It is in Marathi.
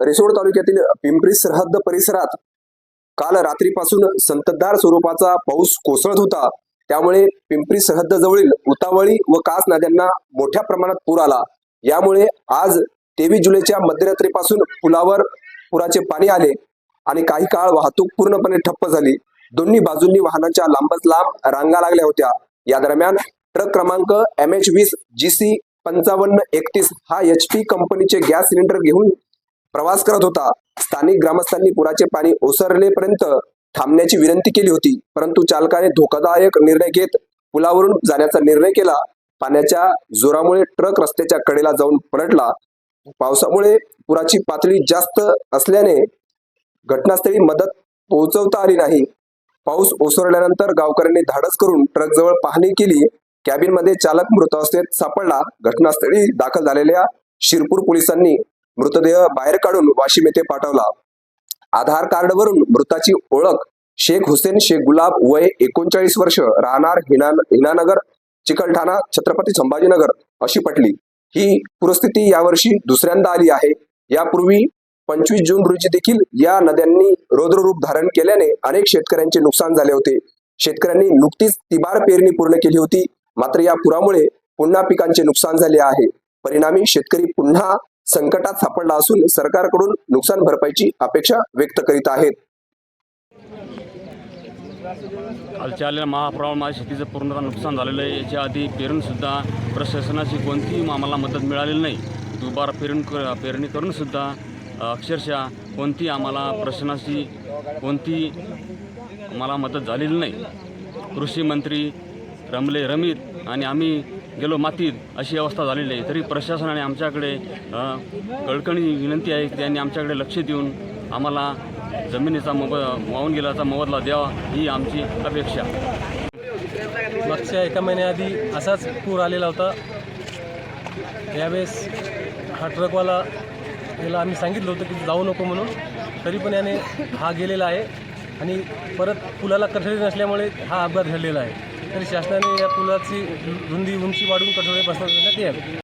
रिसोड तालुक्यातील पिंपरी सरहद्द परिसरात काल रात्रीपासून संततधार स्वरूपाचा पाऊस कोसळत होता. त्यामुळे पिंपरी सरहद्द जवळील उतावळी व कास नद्यांना मोठ्या प्रमाणात पूर आला. यामुळे आज तेवीस जुलैच्या मध्यरात्रीपासून पुलावर पुराचे पाणी आले आणि काही काळ वाहतूक पूर्णपणे ठप्प झाली. दोन्ही बाजूंनी वाहनांच्या लांबच लांब रांगा लागल्या होत्या. या दरम्यान ट्रक क्रमांक एम एच वीस जी सी पंचावन्न एकतीस हा एच पी कंपनीचे गॅस सिलेंडर घेऊन प्रवास करत होता. स्थानिक ग्रामस्थांनी पुराचे पाणी ओसरलेपर्यंत थांबण्याची विनंती केली होती. परंतु चालकाने धोकादायक निर्णय घेत पुलावरून जाण्याचा निर्णय केला. पाण्याच्या जोरामुळे ट्रक रस्त्याच्या कडेला जाऊन पलटला. पावसामुळे पुराची पातळी जास्त असल्याने घटनास्थळी मदत पोहोचवता आली नाही. पाऊस ओसरल्यानंतर गावकऱ्यांनी धाडस करून ट्रक जवळ पाहणी केली. कॅबिनमध्ये चालक मृतावस्थेत सापडला. घटनास्थळी दाखल झालेल्या शिरपूर पोलिसांनी मृतदेह बाहेर काढून वाशिम येथे पाठवला. आधार कार्डवरून मृताची ओळख शेख हुसेन शेख गुलाब वय एकोणचाळीस वर्ष राहणार हिना हिनानगर चिकलठाणा छत्रपती संभाजीनगर अशी पटली. ही पुरस्थिती यावर्षी दुसऱ्यांदा आली आहे. यापूर्वी पंचवीस जून रोजी देखील या नद्यांनी रौद्ररूप धारण केल्याने अनेक शेतकऱ्यांचे नुकसान झाले होते. शेतकऱ्यांनी नुकतीच तिबार पेरणी पूर्ण केली होती. मात्र या पुरामुळे पुन्हा पिकांचे नुकसान झाले आहे. परिणामी शेतकरी पुन्हा संकटात सापडला असून सरकारकडून नुकसान भरपाईची अपेक्षा व्यक्त करीत आहेत. कालच्या आलेल्या महापुरामुळे शेतीचं पूर्णतः नुकसान झालेलं आहे. याच्या आधी पेरूनसुद्धा प्रशासनाची कोणतीही आम्हाला मदत मिळालेली नाही. दुबार पेरून क पेरणी करूनसुद्धा अक्षरशः कोणती आम्हाला प्रशासनाची कोणती आम्हाला मदत झालेली नाही. कृषी मंत्री रमले रमीत आणि आम्ही गेलो मातीत अशी अवस्था झालेली आहे. तरी प्रशासनाने आमच्याकडे अ, कळकणी विनंती आहे की त्यांनी आमच्याकडे लक्ष देऊन आम्हाला जमिनीचा मोब वाहून गेल्याचा मोबदला द्यावा ही आमची अपेक्षा. मागच्या एका महिन्याआधी असाच पूर आलेला होता. यावेळेस हा ट्रकवाला याला आम्ही सांगितलं होतं की जाऊ नको म्हणून. तरी पण याने हा गेलेला आहे आणि परत पुलाला कठडी नसल्यामुळे हा अपघात घडलेला आहे. तरी शासनाने या पुलाची रुंदी उंची वाढवून कठडे बसवण्यात यावी